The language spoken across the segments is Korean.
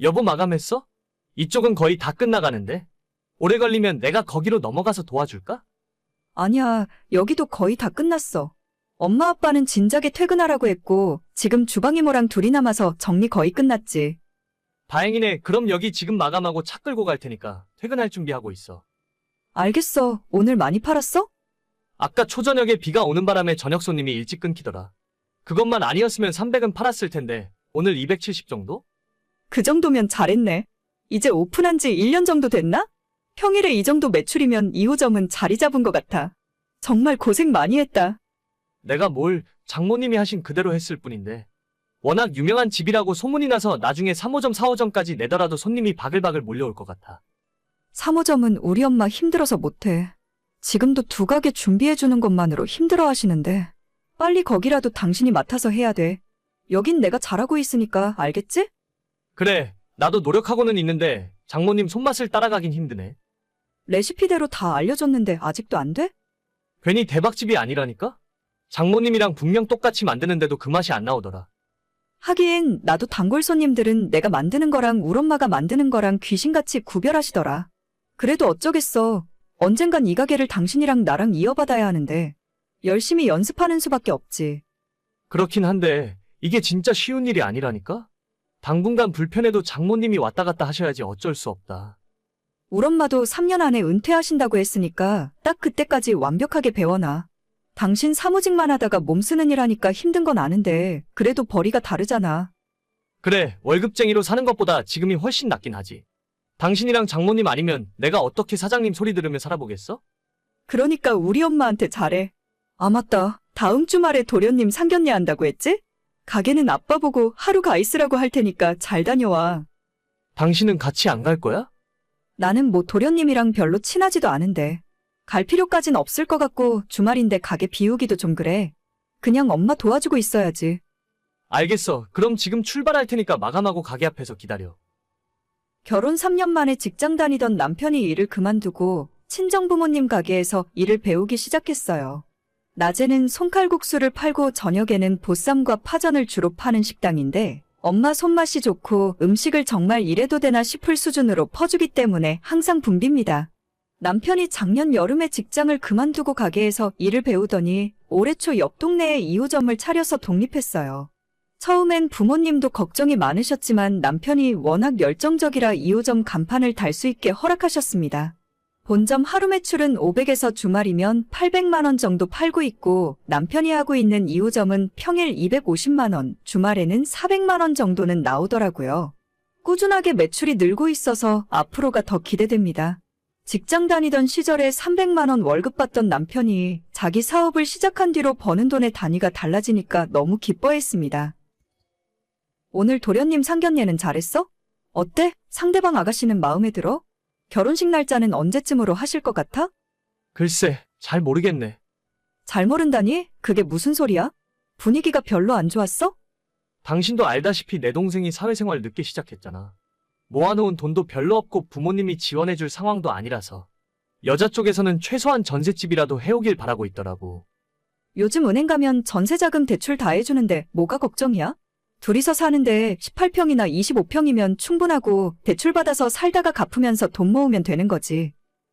여보 마감했어? 이쪽은 거의 다 끝나가는데. 오래 걸리면 내가 거기로 넘어가서 도와줄까? 아니야, 여기도 거의 다 끝났어. 엄마 아빠는 진작에 퇴근하라고 했고, 지금 주방 이모랑 둘이 남아서 정리 거의 끝났지. 다행이네. 그럼 여기 지금 마감하고 차 끌고 갈 테니까 퇴근할 준비하고 있어. 알겠어. 오늘 많이 팔았어? 아까 초저녁에 비가 오는 바람에 저녁 손님이 일찍 끊기더라. 그것만 아니었으면 300은 팔았을 텐데 오늘 270 정도? 그 정도면 잘했네. 이제 오픈한 지 1년 정도 됐나? 평일에 이 정도 매출이면 2호점은 자리 잡은 것 같아. 정말 고생 많이 했다. 내가 뭘 장모님이 하신 그대로 했을 뿐인데. 워낙 유명한 집이라고 소문이 나서 나중에 3호점 4호점까지 내더라도 손님이 바글바글 몰려올 것 같아. 3호점은 우리 엄마 힘들어서 못해. 지금도 두 가게 준비해주는 것만으로 힘들어 하시는데, 빨리 거기라도 당신이 맡아서 해야 돼. 여긴 내가 잘하고 있으니까 알겠지? 그래, 나도 노력하고는 있는데 장모님 손맛을 따라가긴 힘드네. 레시피대로 다 알려줬는데 아직도 안 돼? 괜히 대박집이 아니라니까? 장모님이랑 분명 똑같이 만드는데도 그 맛이 안 나오더라. 하긴 나도 단골 손님들은 내가 만드는 거랑 울 엄마가 만드는 거랑 귀신같이 구별하시더라. 그래도 어쩌겠어. 언젠간 이 가게를 당신이랑 나랑 이어받아야 하는데 열심히 연습하는 수밖에 없지. 그렇긴 한데 이게 진짜 쉬운 일이 아니라니까? 당분간 불편해도 장모님이 왔다 갔다 하셔야지 어쩔 수 없다. 울 엄마도 3년 안에 은퇴하신다고 했으니까 딱 그때까지 완벽하게 배워놔. 당신 사무직만 하다가 몸 쓰는 일 하니까 힘든 건 아는데 그래도 벌이가 다르잖아. 그래, 월급쟁이로 사는 것보다 지금이 훨씬 낫긴 하지. 당신이랑 장모님 아니면 내가 어떻게 사장님 소리 들으며 살아보겠어? 그러니까 우리 엄마한테 잘해. 아, 맞다. 다음 주말에 도련님 상견례 한다고 했지? 가게는 아빠 보고 하루 가 있으라고 할 테니까 잘 다녀와. 당신은 같이 안 갈 거야? 나는 뭐 도련님이랑 별로 친하지도 않은데. 갈 필요까진 없을 것 같고 주말인데 가게 비우기도 좀 그래. 그냥 엄마 도와주고 있어야지. 알겠어. 그럼 지금 출발할 테니까 마감하고 가게 앞에서 기다려. 결혼 3년 만에 직장 다니던 남편이 일을 그만두고 친정 부모님 가게에서 일을 배우기 시작했어요. 낮에는 손칼국수를 팔고 저녁에는 보쌈과 파전을 주로 파는 식당인데 엄마 손맛이 좋고 음식을 정말 이래도 되나 싶을 수준으로 퍼주기 때문에 항상 붐빕니다. 남편이 작년 여름에 직장을 그만두고 가게에서 일을 배우더니 올해 초 옆 동네에 2호점을 차려서 독립했어요. 처음엔 부모님도 걱정이 많으셨지만 남편이 워낙 열정적이라 2호점 간판을 달 수 있게 허락하셨습니다. 본점 하루 매출은 500에서 주말이면 800만원 정도 팔고 있고 남편이 하고 있는 2호점은 평일 250만원, 주말에는 400만원 정도는 나오더라고요. 꾸준하게 매출이 늘고 있어서 앞으로가 더 기대됩니다. 직장 다니던 시절에 300만원 월급 받던 남편이 자기 사업을 시작한 뒤로 버는 돈의 단위가 달라지니까 너무 기뻐했습니다. 오늘 도련님 상견례는 잘했어? 어때? 상대방 아가씨는 마음에 들어? 결혼식 날짜는 언제쯤으로 하실 것 같아? 글쎄, 잘 모르겠네. 잘 모른다니? 그게 무슨 소리야? 분위기가 별로 안 좋았어? 당신도 알다시피 내 동생이 사회생활 늦게 시작했잖아. 모아놓은 돈도 별로 없고 부모님이 지원해줄 상황도 아니라서. 여자 쪽에서는 최소한 전셋집이라도 해오길 바라고 있더라고. 요즘 은행 가면 전세자금 대출 다 해주는데 뭐가 걱정이야? 둘이서 사는데 18평이나 25평이면 충분하고 대출 받아서 살다가 갚으면서 돈 모으면 되는 거지.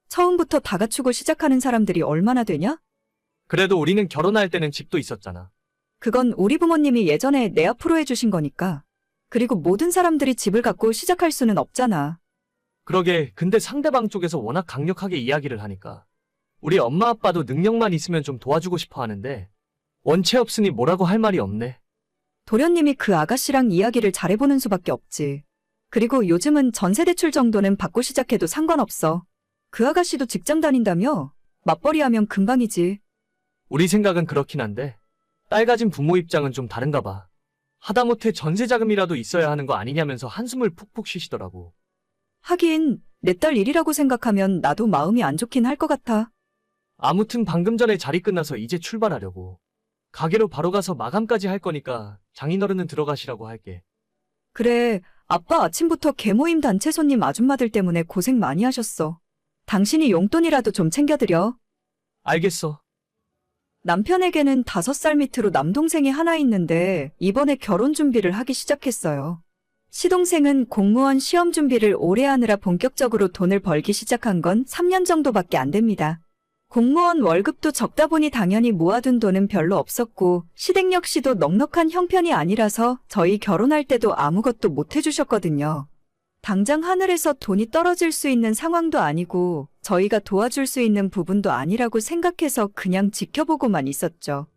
처음부터 다 갖추고 시작하는 사람들이 얼마나 되냐? 그래도 우리는 결혼할 때는 집도 있었잖아. 그건 우리 부모님이 예전에 내 앞으로 해주신 거니까. 그리고 모든 사람들이 집을 갖고 시작할 수는 없잖아. 그러게, 근데 상대방 쪽에서 워낙 강력하게 이야기를 하니까. 우리 엄마 아빠도 능력만 있으면 좀 도와주고 싶어 하는데, 원체 없으니 뭐라고 할 말이 없네. 도련님이 그 아가씨랑 이야기를 잘해보는 수밖에 없지. 그리고 요즘은 전세대출 정도는 받고 시작해도 상관없어. 그 아가씨도 직장 다닌다며? 맞벌이 하면 금방이지. 우리 생각은 그렇긴 한데, 딸 가진 부모 입장은 좀 다른가 봐. 하다못해 전세 자금이라도 있어야 하는 거 아니냐면서 한숨을 푹푹 쉬시더라고. 하긴, 내 딸 일이라고 생각하면 나도 마음이 안 좋긴 할 것 같아. 아무튼 방금 전에 자리 끝나서 이제 출발하려고. 가게로 바로 가서 마감까지 할 거니까 장인어른은 들어가시라고 할게. 그래, 아빠 아침부터 개모임 단체 손님 아줌마들 때문에 고생 많이 하셨어. 당신이 용돈이라도 좀 챙겨드려. 알겠어. 남편에게는 다섯 살 밑으로 남동생이 하나 있는데 이번에 결혼 준비를 하기 시작했어요. 시동생은 공무원 시험 준비를 오래 하느라 본격적으로 돈을 벌기 시작한 건 3년 정도밖에 안 됩니다. 공무원 월급도 적다 보니 당연히 모아둔 돈은 별로 없었고 시댁 역시도 넉넉한 형편이 아니라서 저희 결혼할 때도 아무것도 못 해주셨거든요. 당장 하늘에서 돈이 떨어질 수 있는 상황도 아니고 저희가 도와줄 수 있는 부분도 아니라고 생각해서 그냥 지켜보고만 있었죠.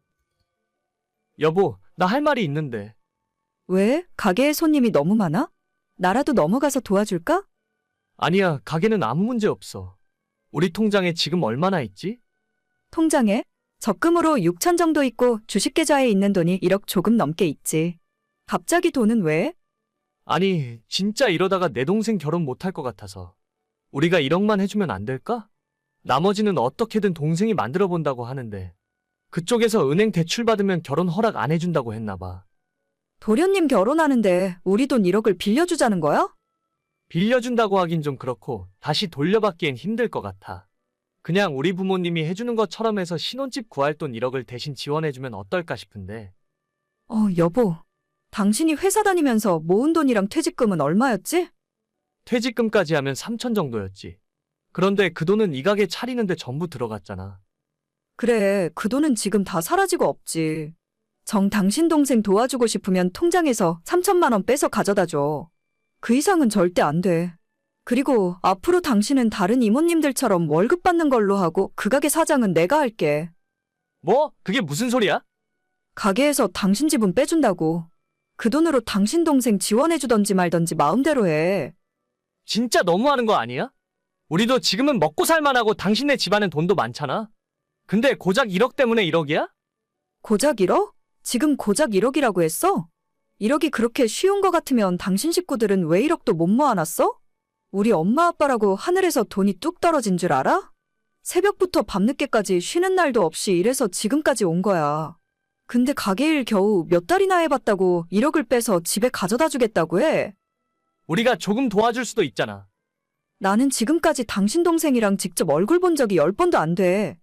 여보, 나 할 말이 있는데. 왜? 가게에 손님이 너무 많아? 나라도 넘어가서 도와줄까? 아니야, 가게는 아무 문제 없어. 우리 통장에 지금 얼마나 있지? 통장에 적금으로 6천 정도 있고 주식 계좌에 있는 돈이 1억 조금 넘게 있지. 갑자기 돈은 왜? 아니, 진짜 이러다가 내 동생 결혼 못할 것 같아서. 우리가 1억만 해주면 안 될까? 나머지는 어떻게든 동생이 만들어 본다고 하는데. 그쪽에서 은행 대출 받으면 결혼 허락 안 해준다고 했나 봐. 도련님 결혼하는데 우리 돈 1억을 빌려주자는 거야? 빌려준다고 하긴 좀 그렇고 다시 돌려받기엔 힘들 것 같아. 그냥 우리 부모님이 해주는 것처럼 해서 신혼집 구할 돈 1억을 대신 지원해주면 어떨까 싶은데. 어, 여보. 당신이 회사 다니면서 모은 돈이랑 퇴직금은 얼마였지? 퇴직금까지 하면 3천 정도였지. 그런데 그 돈은 이 가게 차리는데 전부 들어갔잖아. 그래, 그 돈은 지금 다 사라지고 없지. 정 당신 동생 도와주고 싶으면 통장에서 3천만 원 빼서 가져다 줘. 그 이상은 절대 안 돼. 그리고 앞으로 당신은 다른 이모님들처럼 월급 받는 걸로 하고 그 가게 사장은 내가 할게. 뭐? 그게 무슨 소리야? 가게에서 당신 지분 빼준다고. 그 돈으로 당신 동생 지원해주던지 말던지 마음대로 해. 진짜 너무하는 거 아니야? 우리도 지금은 먹고 살만하고 당신네 집안은 돈도 많잖아. 근데 고작 1억 때문에 1억이야? 고작 1억? 지금 고작 1억이라고 했어? 1억이 그렇게 쉬운 거 같으면 당신 식구들은 왜 1억도 못 모아놨어? 우리 엄마 아빠라고 하늘에서 돈이 뚝 떨어진 줄 알아? 새벽부터 밤늦게까지 쉬는 날도 없이 일해서 지금까지 온 거야. 근데 가게 일 겨우 몇 달이나 해봤다고 1억을 빼서 집에 가져다 주겠다고 해. 우리가 조금 도와줄 수도 있잖아. 나는 지금까지 당신 동생이랑 직접 얼굴 본 적이 10번도 안 돼.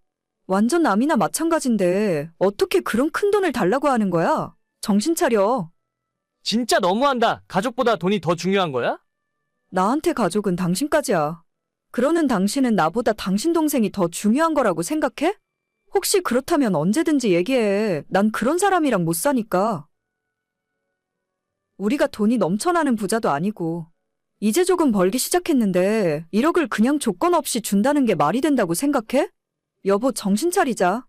완전 남이나 마찬가지인데 어떻게 그런 큰 돈을 달라고 하는 거야? 정신 차려. 진짜 너무한다. 가족보다 돈이 더 중요한 거야? 나한테 가족은 당신까지야. 그러는 당신은 나보다 당신 동생이 더 중요한 거라고 생각해? 혹시 그렇다면 언제든지 얘기해. 난 그런 사람이랑 못 사니까. 우리가 돈이 넘쳐나는 부자도 아니고, 이제 조금 벌기 시작했는데, 1억을 그냥 조건 없이 준다는 게 말이 된다고 생각해? 여보, 정신 차리자.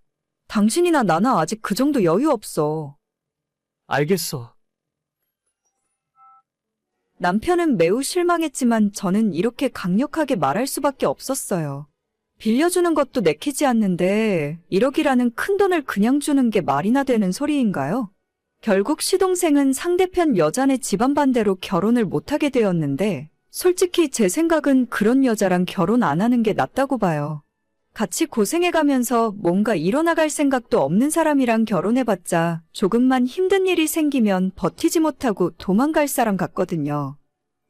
당신이나 나나 아직 그 정도 여유 없어. 알겠어. 남편은 매우 실망했지만 저는 이렇게 강력하게 말할 수밖에 없었어요. 빌려주는 것도 내키지 않는데 1억이라는 큰 돈을 그냥 주는 게 말이나 되는 소리인가요? 결국 시동생은 상대편 여자네 집안 반대로 결혼을 못하게 되었는데 솔직히 제 생각은 그런 여자랑 결혼 안 하는 게 낫다고 봐요. 같이 고생해가면서 뭔가 일어나갈 생각도 없는 사람이랑 결혼해봤자 조금만 힘든 일이 생기면 버티지 못하고 도망갈 사람 같거든요.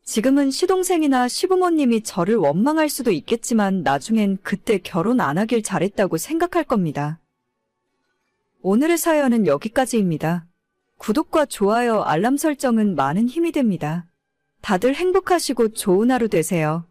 지금은 시동생이나 시부모님이 저를 원망할 수도 있겠지만 나중엔 그때 결혼 안 하길 잘했다고 생각할 겁니다. 오늘의 사연은 여기까지입니다. 구독과 좋아요, 알람 설정은 많은 힘이 됩니다. 다들 행복하시고 좋은 하루 되세요.